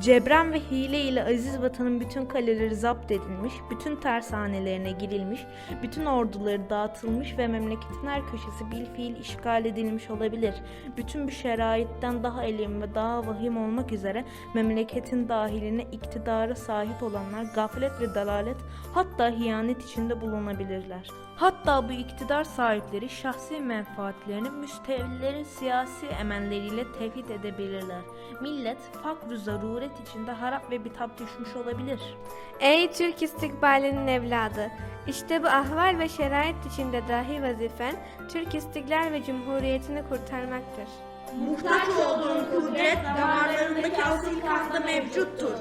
Cebren ve hile ile aziz vatanın bütün kaleleri zapt edilmiş, bütün tersanelerine girilmiş, bütün orduları dağıtılmış ve memleketin her köşesi bil fiil işgal edilmiş olabilir. Bütün bu şeraitten daha elim ve daha vahim olmak üzere memleketin dahiline iktidara sahip olanlar gaflet ve dalalet hatta hiyanet içinde bulunabilirler. Hatta bu iktidar sahipleri şahsi menfaatlerini müstevlilerin siyasi emelleriyle tevhid edebilirler. Millet fakr zaruret içinde harap ve bitap düşmüş olabilir. Ey Türk istikbalinin evladı! İşte bu ahval ve şerait içinde dahi vazifen Türk istiklal ve cumhuriyetini kurtarmaktır. Muhtaç olduğun kudret damarlarındaki asil kanda mevcuttur.